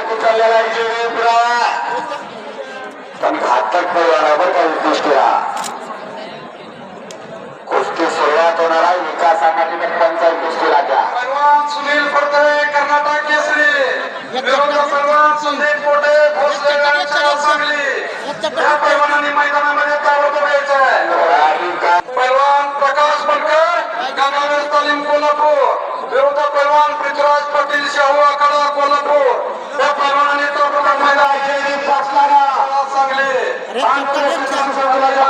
एक चाललेला आहे जे पुरावा पण घातक परिवारा बरं का उद्दिष्टीला कुस्ती सुरुवात होणार आहे विकासाना संघटने पंचायत कुस्तीला द्या. पैलवान सुनील फडतरे कर्नाटक केसरी. विरोधी पैलवान संदीप पोटे भोसले सांगली. या पैलवानांनी मैदानामध्ये ताबडतोब यायचं आहे पैलवान प्रकाश बनकर गंगावेश तालीम कोल्हापूर. विरोधक पैलवान पृथ्वीराज पाटील शाहू आखाडा कोल्हापूर. ताबडतोब मैदानामध्ये